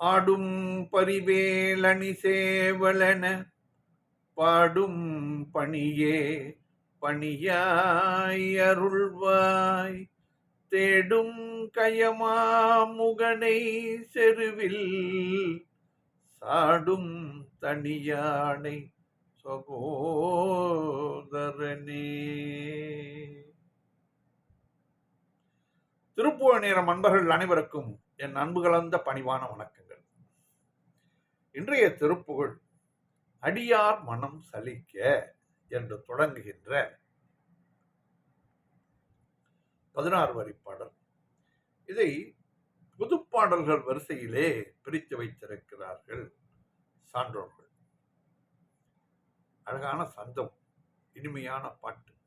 ஆடும் பரிவேலணி சேவலன பாடும் பணியே பணியாய் அருள்வாய். தேடும் கயமாமுகனை செருவில் சாடும் தனியானை சகோதரனே. திருப்புவநேரம் அன்பர்கள் அனைவருக்கும் என் அன்பு கலந்த பணிவான வணக்கம் இன்றைய திருப்புகழ் அடியார் மனம் சலிக்க என்று தொடங்குகின்ற பதினாறு வரி பாடல். இதை புதுப்பாடல்கள் வரிசையிலே பிரித்து வைத்திருக்கிறார்கள் சான்றோர்கள். அழகான சந்தம் இனிமையான பாட்டு.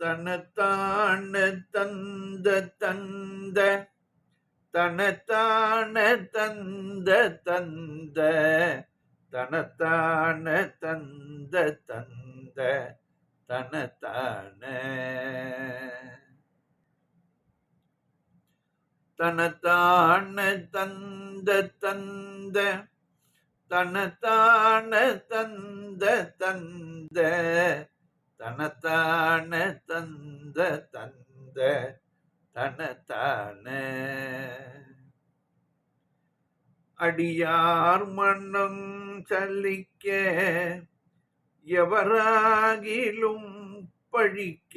தனத்தான தந்த தந்த தனத்தான தந்த தந்த தனத்தான தந்த தந்த தனத்தான. தனத்தான தந்த தந்த தனத்தான தந்த தந்த தனத்தான தந்த தந்த தனத்தான. அடியார் மன்னம் சலிக்க எவராகிலும் பழிக்க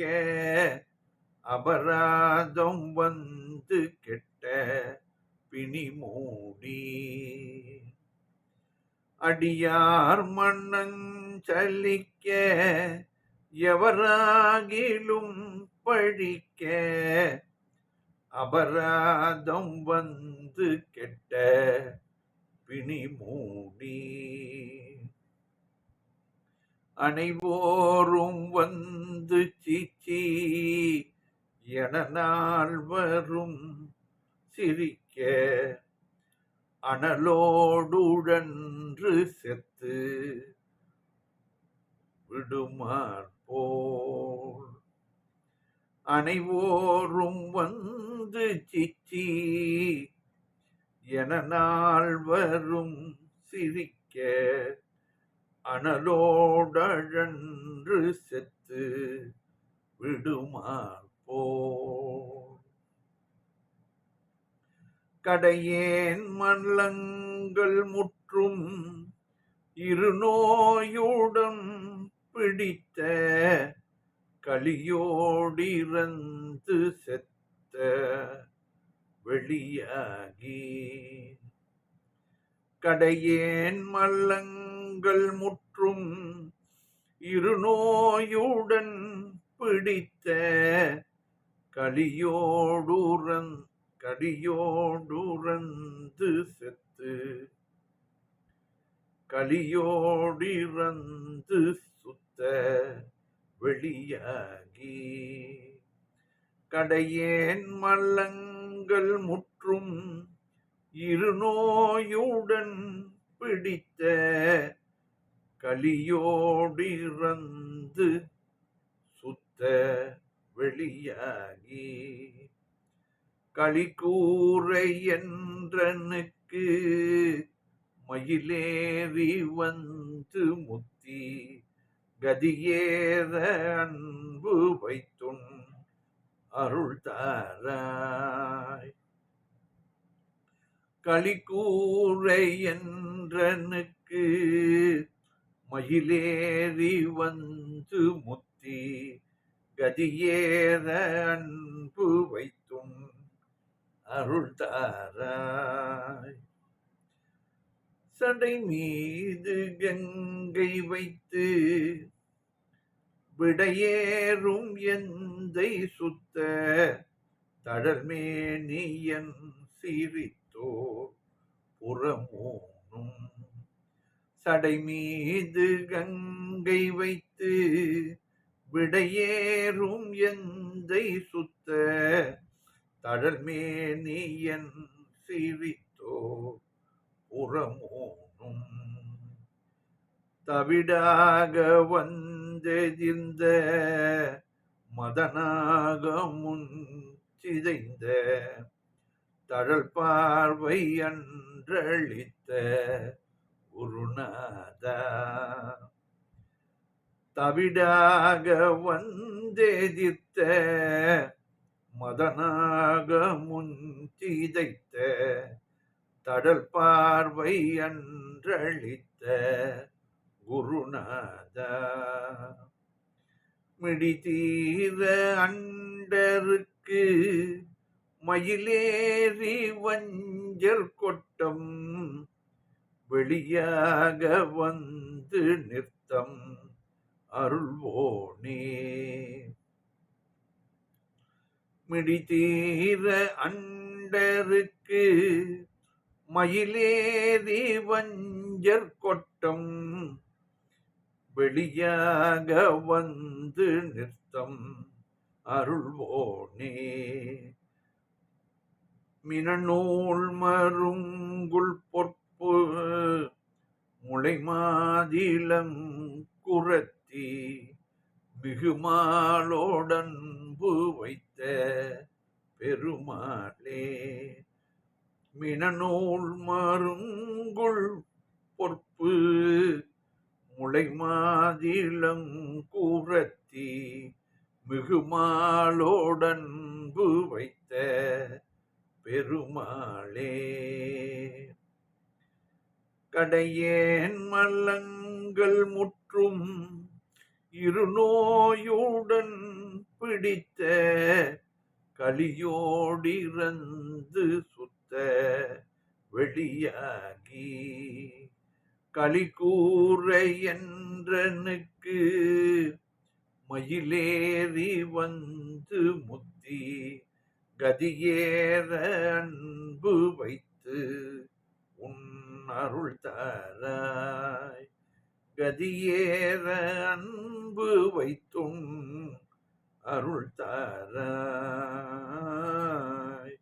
அபராதம் வந்து கெட்ட பிணி மூடி. அடியார் மன்னஞ்சலிக்க எவராகிலும் பழிக்க அபராதம் வந்து கெட்ட பிணி மூடி அனைவோரும் வந்து சீச்சி என நால்வரும் சிரிக்க அனலோடுழன்று செத்து விடுமாற். போல் அனைவோரும் வந்து சிச்சி என நாள் வரும் சிரிக்க அனலோடழன்று செத்து விடுமா போல். கடையேன் மல்லங்கள் முற்றும் இருநோயுடன் பிடித்த களியோடிறந்து செத்த வெளியாகி. கடையேன் மல்லங்கள் முற்றும் இருநோயுடன் பிடித்த களியோடுரன் கடியோடுறந்து செத்து களியோடிறந்து சுத்த வெளியாகி கடையேன் மல்லங்கள் முற்றும் இருநோயுடன் பிடித்த களியோடிறந்து சுத்த வெளியாகி. களிக்கூரை என்றனுக்கு மயிலேறி வந்து முத்தி கதியேற அன்பு வைத்துண் அருள் தாராய். களிக்கூரை என்றனுக்கு மயிலேறி வந்து முத்தி கதியேற அன்பு வைத்தும் அருள் தாராய். சடை மீது கங்கை வைத்து விடையேறும் எந்தை சுத்த தழல்மேனியன் சிரித்தோர் புறமோனும். சடை மீது கங்கை வைத்து விடையேறும் எந்தை சுத்த தழல்மேனியன் சிரித்தோர் புறமோனும். தவிடாக வந்தெதிர்ந்த மதனாக முன் சிதைந்த தழல் பார்வை அன்றளித்த குருநாதா. தவிடாக வந்தெதிர்த்த மதனாக முன் சிதைத்த தடல் பார்வை அன்றளித்த குருநாதா. மிடிதீர அண்டருக்கு மயிலேறி வஞ்சர் கொட்டம் வெளியாக வந்து நிறுத்தம் அருள்வோனே. மிடிதீர அண்டருக்கு மயிலேறி வஞ்சர் கொட்டம் வெளியாக வந்து நிறுத்தம் அருள்வோனே. மினநூல் மருங்குள் பொற்பு முளைமாதிலம் குரத்தி மிகுமாலோடன்பு வைத்த பெருமாளே. மினநூல் மருங்குள் பொற்பு முளை முளைமாதிலங்கூரத்தி மிகுமாலோடன்பு வைத்த பெருமாளே. கடையேன் மல்லங்கள் முற்றும் இருநோயுடன் பிடித்த கலியோடிறந்து சுத்த வெளியாகி களிகூற என்றனுக்கு மயிலேறி வந்து முத்தி கதியேற அன்பு வைத்து உன் அருள் தாராய். கதியேற அன்பு வைத்தும் அருள் தாராய்.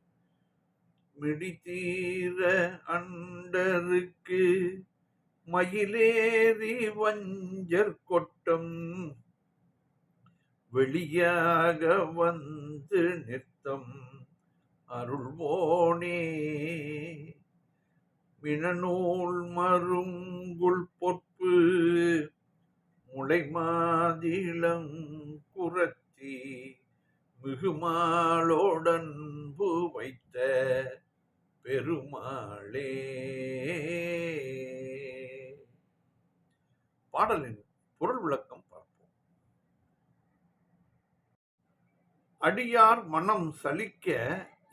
மிடித்தீர அண்டருக்கு மயிலேறி வஞ்சர் கொட்டம். வெளியாக வந்து நிறுத்தம் அருள்வோனே. மினநூல் மருங்குள் பொற்பு முளைமாதிலங்குரத்தி மிகுமாளோடன்பு வைத்த பெருமாளே. பாடலின் பொருள் விளக்கம் பார்ப்போம். அடியார் மனம் சலிக்க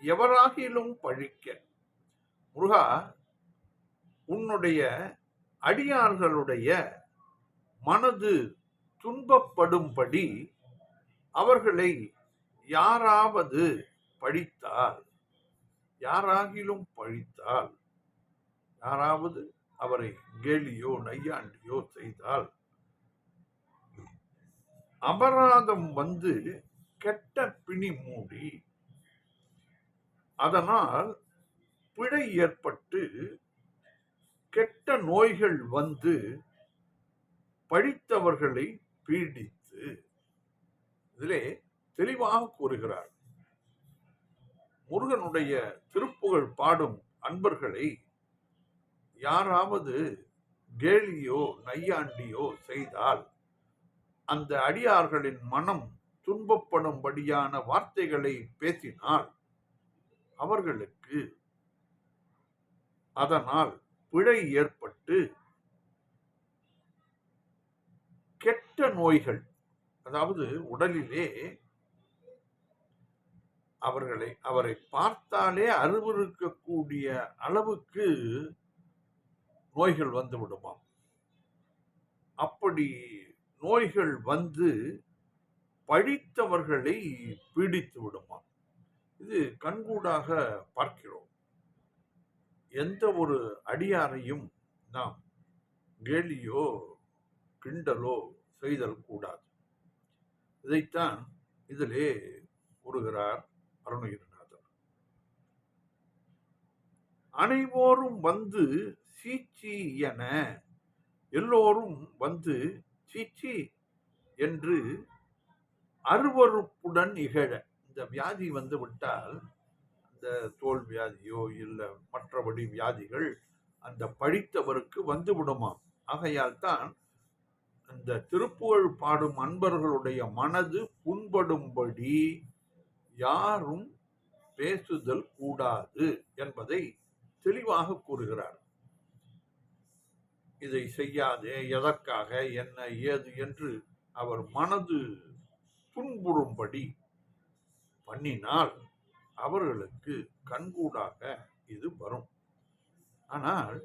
எவராகிலும் பழிக்க. முருகா உன்னுடைய அடியார்களுடைய மனது துன்பப்படும்படி அவர்களை யாராவது பழித்தால் யாராகிலும் பழித்தால் யாராவது அவரை கேலியோ நையாண்டியோ செய்தால் அபராதம் வந்து கெட்ட பிணி மூடி அதனால் பிழை ஏற்பட்டு கெட்ட நோய்கள் வந்து படித்தவர்களை பீடித்து இதிலே தெளிவாக கூறுகிறார். முருகனுடைய திருப்புகழ் பாடும் அன்பர்களை யாராவது கேலியோ நையாண்டியோ செய்தால் அந்த அடியார்களின் மனம் துன்பப்படும்படியான வார்த்தைகளை பேசினால் அவர்களுக்கு அதனால் பிழை ஏற்பட்டு கெட்ட நோய்கள் அதாவது உடலிலே அவர்களை அவரை பார்த்தாலே அருவருக்கக்கூடிய அளவுக்கு நோய்கள் வந்து விடுமாம் அப்படி நோய்கள் வந்து பழித்தவர்களை பீடித்து விடுமாம் இது கண்கூடாக பார்க்கிறோம். எந்த ஒரு அடியாரையும் நாம் கேலியோ கிண்டலோ செய்தல் கூடாது. இதைத்தான் இதிலே கூறுகிறார் அருணகிரிநாதர். அனைவோரும் வந்து சீச்சி என எல்லோரும் வந்து சீச்சி என்று அருவறுப்புடன் இகழ இந்த வியாதி வந்து விட்டால் இந்த தோல் வியாதியோ இல்லை மற்றபடி வியாதிகள் அந்த பழித்தவருக்கு வந்து விடுமாம். ஆகையால் தான் அந்த திருப்புகழ் பாடும் அன்பர்களுடைய மனது புண்படும்படி யாரும் பேசுதல் கூடாது என்பதை தெளிவாக கூறுகிறார். இதை செய்யாதே எதற்காக என்ன ஏது என்று அவர் மனது துன்புறும்படி பண்ணினால் அவர்களுக்கு கண்கூடாக இது வரும். ஆனால்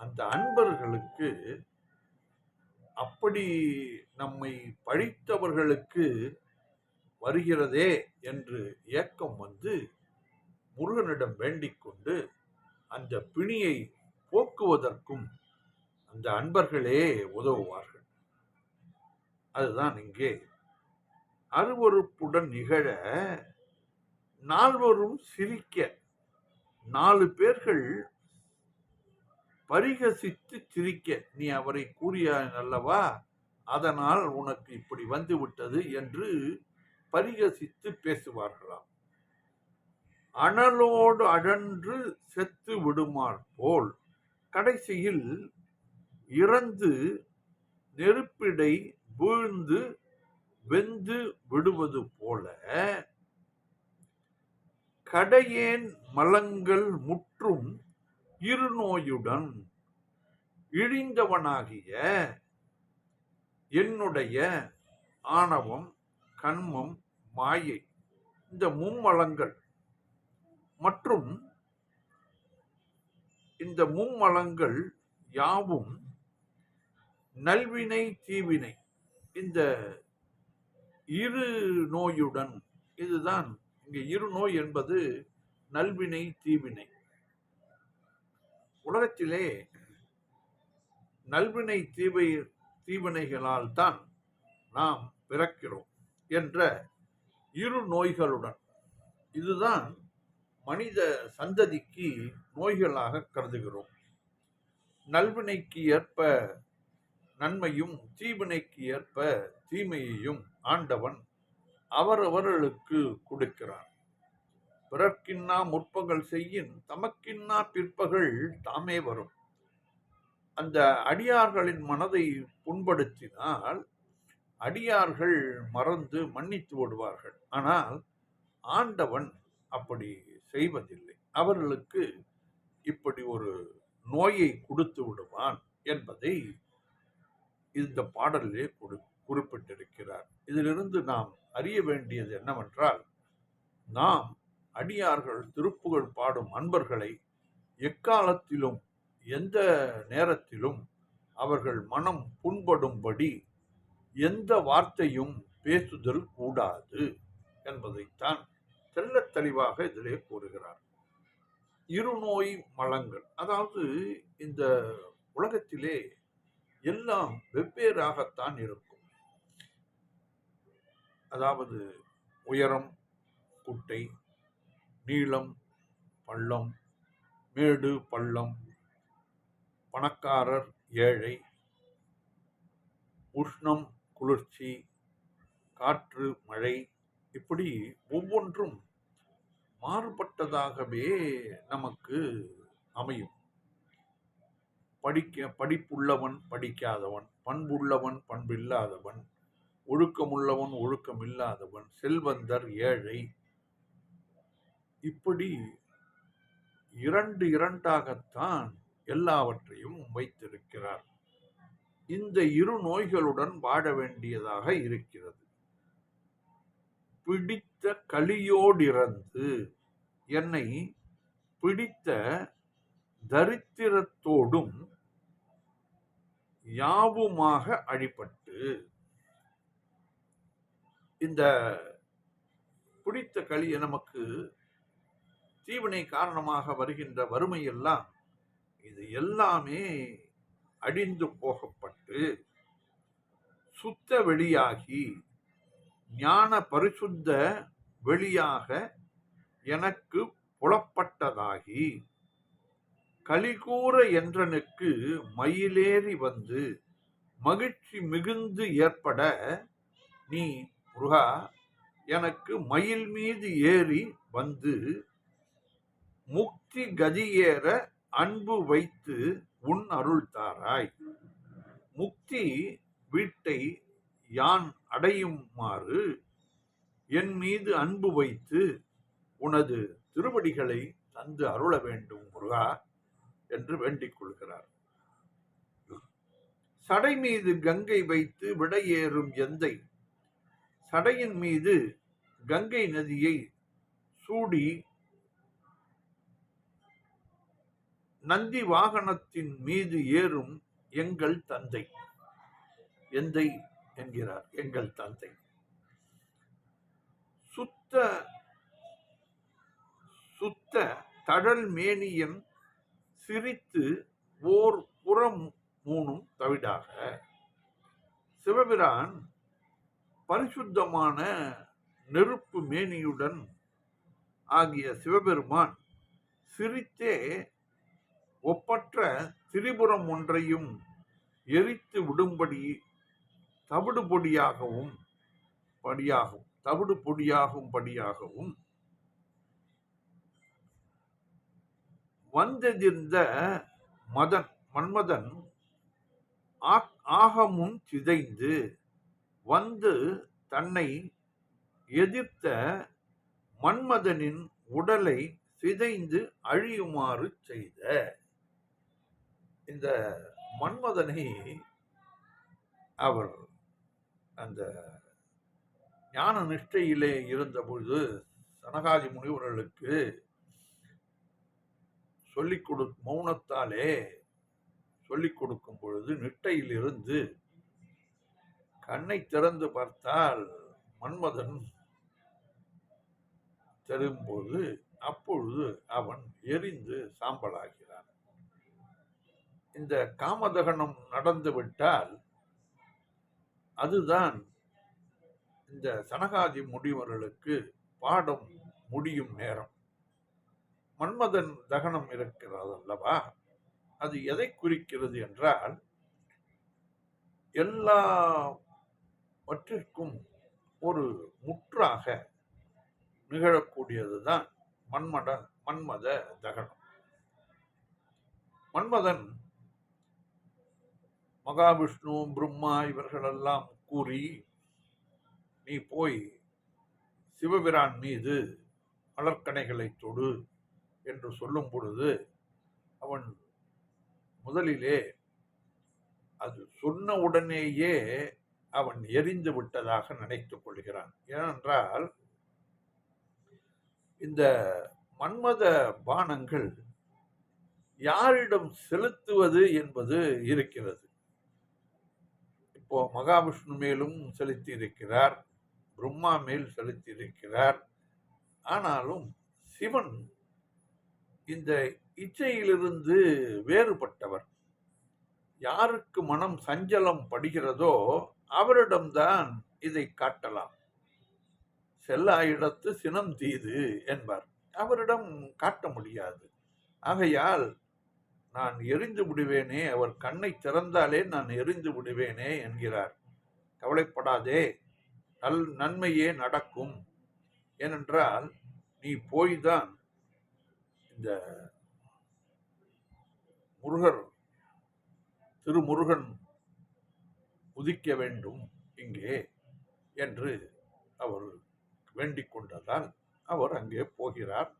அந்த அன்பர்களுக்கு அப்படி நம்மை பழித்தவர்களுக்கு வருகிறதே என்று ஏக்கம் வந்து முருகனிடம் வேண்டிக் கொண்டு அந்த பிணியை போக்குவதற்கும் அந்த அன்பர்களே உதவுவார்கள். அதுதான் இங்கே. அருவறுப்புடன் நிகழ நால்வரும் சிரிக்க. நாலு பேர்கள் பரிகசித்து சிரிக்க. நீ அவரை கூறியாய் அல்லவா அதனால் உனக்கு இப்படி வந்து விட்டது என்று பரிகசித்து பேசுவார்களாம். அனலோடு அழன்று செத்து விடுமார் போல். கடைசியில் இறந்து நெருப்பிடை வீழ்ந்து வெந்து விடுவது போல கடையேன் மலங்கள் முற்றும் இருநோயுடன் இழிந்தவனாகிய என்னுடைய ஆணவம் கண்மம் மாயை இந்த மும்மலங்கள் மற்றும் இந்த மும்மலங்கள் யாவும் நல்வினை தீவினை. இந்த இரு நோயுடன் இதுதான் இங்க இரு நோய் என்பது நல்வினை தீவினை. உலகத்திலே நல்வினை தீவை தீவினைகளால் தான் நாம் பிறக்கிறோம் என்ற இரு நோய்களுடன். இதுதான் மனித சந்ததிக்கு நோய்களாக கருதுகிறோம். நல்வினைக்கு ஏற்ப நன்மையும் தீவினைக்கு ஏற்ப தீமையையும் ஆண்டவன் அவரவர்களுக்கு கொடுக்கிறார் பிறர்க்கின்னா முற்பகல் செய்யின் தமக்கின்னா பிற்பகல் தாமே வரும். அந்த அடியார்களின் மனதை புண்படுத்தினால் அடியார்கள் மறந்து மன்னித்து விடுவார்கள். ஆனால் ஆண்டவன் அப்படி செய்வதில்லை. அவர்களுக்கு இப்படி ஒரு நோயை கொடுத்து விடுவான் என்பதை இந்த பாடலிலே கொடு குறிப்பிட்டிருக்கிறார். இதிலிருந்து நாம் அறிய வேண்டியது என்னவென்றால் நாம் அடியார்கள் திருப்புகழ் பாடும் அன்பர்களை எக்காலத்திலும் எந்த நேரத்திலும் அவர்கள் மனம் புண்படும்படி எந்த வார்த்தையும் பேசுதல் கூடாது என்பதைத்தான் தெல்ல தெளிவாக இதிலே கூறுகிறார். இருநோய் மலங்கள் அதாவது இந்த உலகத்திலே எல்லாம் வெவ்வேறாகத்தான் இருக்கும். அதாவது உயரம் குட்டை நீளம் பள்ளம் மேடு பள்ளம் பணக்காரர் ஏழை உஷ்ணம் குளிர்ச்சி காற்று மழை இப்படி ஒவ்வொன்றும் மாறுபட்டதாகவே நமக்கு அமையும். படிக்க படிப்புள்ளவன் படிக்காதவன் பண்புள்ளவன் பண்பில்லாதவன் ஒழுக்கமுள்ளவன் ஒழுக்கமில்லாதவன் செல்வந்தர் ஏழை. இப்படி இரண்டு இரண்டாகத்தான் எல்லாவற்றையும் வைத்திருக்கிறார். இந்த இரு நோய்களுடன் வாழ வேண்டியதாக இருக்கிறது. பிடித்த கலியோடிறந்து என்னை பிடித்த தரித்திரத்தோடும் யாவுமாக அழிப்பட்டு இந்த பிடித்த களியை நமக்கு தீவினை காரணமாக வருகின்ற வறுமை எல்லாம் இது எல்லாமே அடிந்து போகப்பட்டு சுத்த வெளியாகி ஞான பரிசுத்த வெளியாக எனக்கு புலப்பட்டதாகி கலிகூற என்றனுக்கு மயிலேறி வந்து மகிழ்ச்சி மிகுந்து ஏற்பட நீ முருகா எனக்கு மயில் மீது ஏறி வந்து முக்தி கதியேற அன்பு வைத்து உன் அருள் தாராய். முக்தி வீட்டை யான் அடையுமாறு என் மீது அன்பு வைத்து உனது திருவடிகளை தந்து அருள வேண்டும் முருகா. என்று வேண்டிக் கொள்கிறார். சடை மீது கங்கை வைத்து விடையேறும் எந்தை? சடையின் மீது கங்கை நதியை சூடி நந்தி வாகனத்தின் மீது ஏறும் எங்கள் தந்தை. எந்தை? என்கிறார். எங்கள் தந்தை. சுத்த சுத்த தடல் மேனியன் சிரித்து ஓர் புறம் மூணும் தவிடாக சிவபிரான் பரிசுத்தமான நெருப்பு மேனியுடன் ஆகிய சிவபெருமான் சிரித்தே ஒப்பற்ற திரிபுரம் ஒன்றையும் எரித்து விடும்படி தவிடு பொடியாகவும் படியாகும் தவிடு பொடியாகும் படியாகவும் வந்தெதிர்ந்த மதன் மன்மதன் ஆக்- ஆகமுன் சிதைந்து வந்து தன்னை எதிர்த்த மன்மதனின் உடலை சிதைந்து அழியுமாறு செய்த. இந்த மன்மதனை அவர் அந்த ஞான நிஷ்டையிலே இருந்தபொழுது சனகாதி முனிவர்களுக்கு சொல்லிக் கொடு மௌனத்தாலே சொல்லிக் கொடுக்கும் பொழுது நிட்டையிலிருந்து கண்ணை திறந்து பார்த்தால் மன்மதன் தெரியும்போது அப்பொழுது அவன் எரிந்து சாம்பலாகிறான். இந்த காமதகனம் நடந்துவிட்டால் அதுதான் இந்த சனகாதி முடிவர்களுக்கு பாடம் முடியும் நேரம். மன்மதன் தகனம் இருக்கிறது அல்லவா? அது எதை குறிக்கிறது என்றால் எல்லாவற்றிற்கும் ஒரு முற்றாக நிகழக்கூடியதுதான் மன்மட மன்மத தகனம். மன்மதன் மகாவிஷ்ணு பிரம்மா இவர்களெல்லாம் கூறி நீ போய் சிவபிரான் மீது மலர்க்கணைகளை தொடு என்று சொல்லும் பொழுது அவன் முதலிலே அது சொன்ன உடனேயே அவன் எரிந்து விட்டதாக நினைத்துக் கொள்கிறான். ஏனென்றால் இந்த மன்மத பானங்கள் யாரிடம் செலுத்துவது என்பது இருக்கிறது. இப்போ மகாவிஷ்ணு மேலும் செலுத்தி இருக்கிறார் பிரம்மா மேல் செலுத்தி இருக்கிறார் ஆனாலும் சிவன் இந்த இச்சையிலிருந்து வேறுபட்டவர். யாருக்கு மனம் சஞ்சலம் படுகிறதோ அவரிடம்தான் இதை காட்டலாம். செல்லா இடத்து சினம் தீது என்பார். அவரிடம் காட்ட முடியாது. ஆகையால் நான் எரிந்து விடுவேனே அவர் கண்ணை திறந்தாலே நான் எரிந்து விடுவேனே என்கிறார். கவலைப்படாதே நல் நன்மையே நடக்கும். ஏனென்றால் நீ போய்தான் இந்த முருகர் திருமுருகன் உதிக்க வேண்டும் இங்கே என்று அவர் வேண்டிக் கொண்டதால் அவர் அங்கே போகிறார்.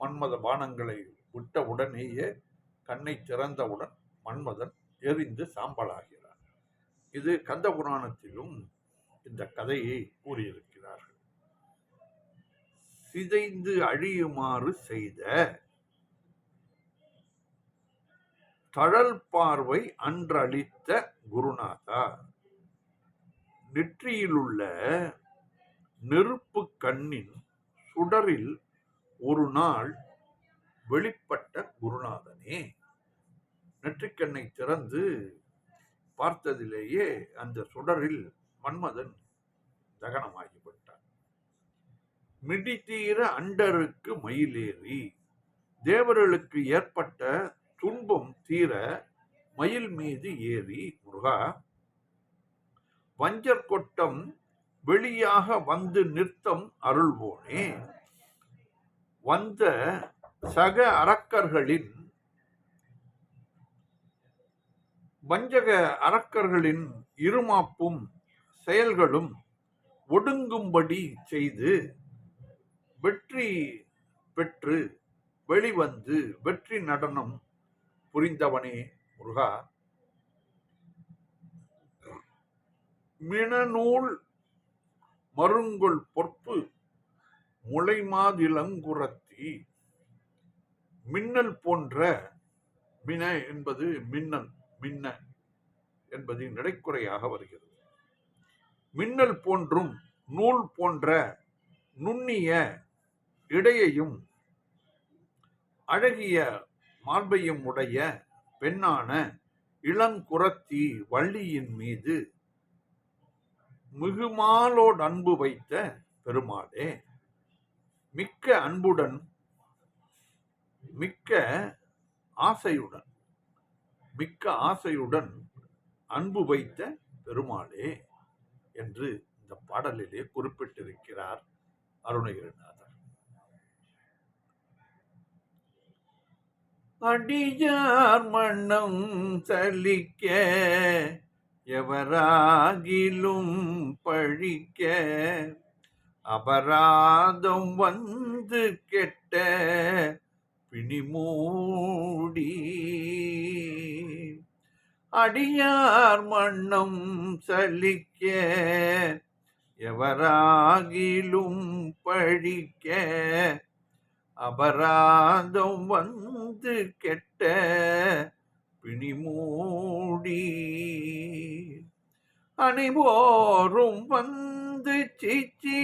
மன்மத பானங்களை விட்டவுடனேயே கண்ணை திறந்தவுடன் மன்மதன் எரிந்து சாம்பலாகிறார். இது கந்த புராணத்திலும் இந்த கதையை கூறியிருக்கிறார்கள். சிதைந்து அழியுமாறு செய்த தழல் பார்வை அன்றளித்த குருநாதா. நெற்றியிலுள்ள நெருப்பு கண்ணின் சுடரில் ஒரு நாள் வெளிப்பட்ட குருநாதனே. நெற்றிக்கண்ணை திறந்து பார்த்ததிலேயே அந்த சுடரில் மன்மதன் தகனமாகிவிட்டான் மிடித்தீர அண்டருக்கு மயிலேறி தேவர்களுக்கு ஏற்பட்ட துன்பம் தீர மயில் மீது ஏறி முருகா வஞ்சர் கொட்டம் வெளியாக வந்து நிறுத்தம் அருள்வோனே. வந்த சக அரக்கர்களின் வஞ்சக அரக்கர்களின் இருமாப்பும் செயல்களும் ஒடுங்கும்படி செய்து வெற்றி பெற்று வெளிவந்து வெற்றி நடனம் புரிந்தவனே முருகா. மினநூல் மருங்கொள் பொற்பு முளைமாதிலங்குரத்தி. மின்னல் போன்ற மின என்பது மின்னல் மின்ன என்பது நடைக்குறையாக வருகிறது. மின்னல் போன்றும் நூல் போன்ற நுண்ணிய இடையையும் அழகிய மார்பையும் உடைய பெண்ணான இளங்குரத்தி வள்ளியின் மீது மிகுமாலோடு அன்பு வைத்த பெருமாளே மிக்க அன்புடன் மிக்க ஆசையுடன் மிக்க ஆசையுடன் அன்பு வைத்த பெருமாளே என்று இந்த பாடலிலே குறிப்பிட்டிருக்கிறார் அருணகிரிநாதர். அடியார் மண்ணம் சலிக்க எவராகிலும் பழிக்க. அபராதம் வந்து கெட்ட பிணிமூடி. அடியார் மண்ணம் சலிக்க எவராகிலும் பழிக்க. அபராதம் வந்து கெட்ட பிணிமூடி. அனைவோரும் வந்து சீச்சி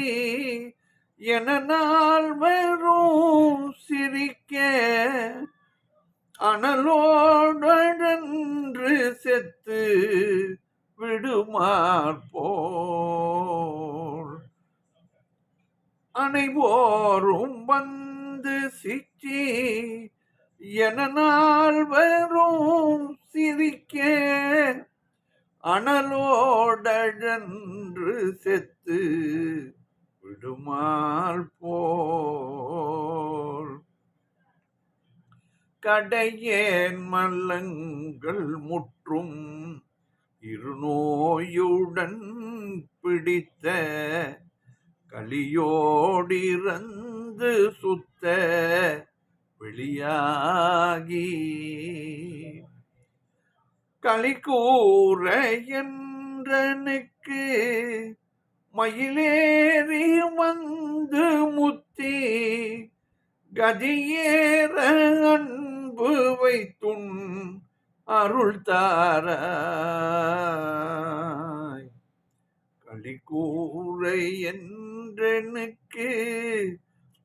என நாள் வரும் சிரிக்க. அனலோடன்று செத்து விடுமாற்போர் அனைவோரும் வந்து சிச்சி என நாள் வரும் சிரிக்க. அனலோடன்று செத்து விடுமால் போல். கடையேன் மல்லங்கள் முற்றும் இருநோயுடன் பிடித்த களியோடிறந்து சுத்த வெளியாகி. களி கூற என்றனுக்கு மயிலேறி வந்து முத்தி கதியேற அன்பு வைத்துண் அருள் தாராய். களி கூரை என்றனுக்கு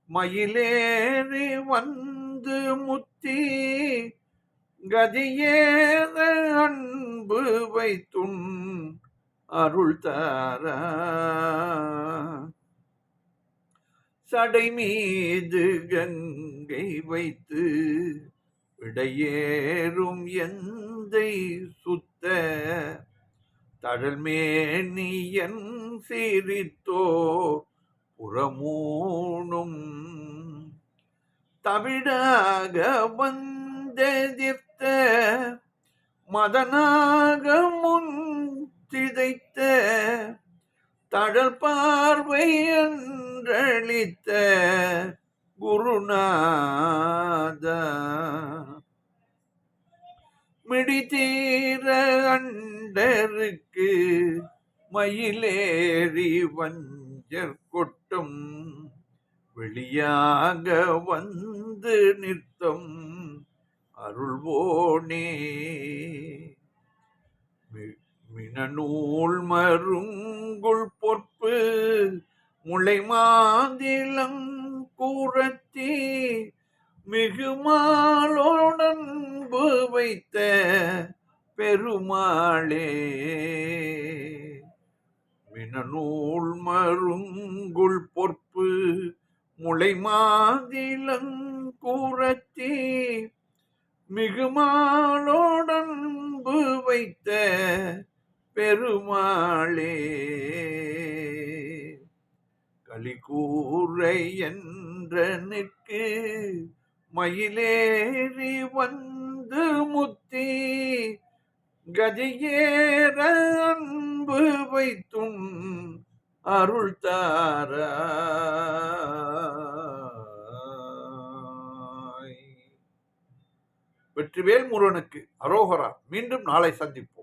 மயிலேறி வந்து முத்தி கதியேத அன்பு வைத்துண் அருள் தாரா. சடை மீது கங்கை வைத்து விடையேறும் எந்தை சுத்த தழல்மேனியன் சிரித்தோர் புறமூணும் தவிடாக வந்தெதிர்த்த மதனாக முன் திதைத்த தழல் பார்வை என்றளித்த குருநாத. மிடிதீர அண்டருக்கு மயிலேறி வஞ்சர் கொட்டும் வெளியாக வந்து நிற்கும் அருள்வோனே. மினநூல் மருங்குள் பொற்பு முளை மாதிலம் கூறத்தி மிகுமாலோடன்பு வைத்த பெருமாளே. மினநூல் மருங்குள் பொற்பு முளை மாதிலங் கூறத்தி. மிகுமாலோடன்பு வைத்த பெருமாளே. கலிகூரை என்ற நிற்கு மயிலேறி வந்து முத்தி. கதியேற அன்பு வைத்தும் அருள் தார. வெற்றிவேல் முருகனுக்கு அரோகரா. மீண்டும் நாளை சந்திப்போம்.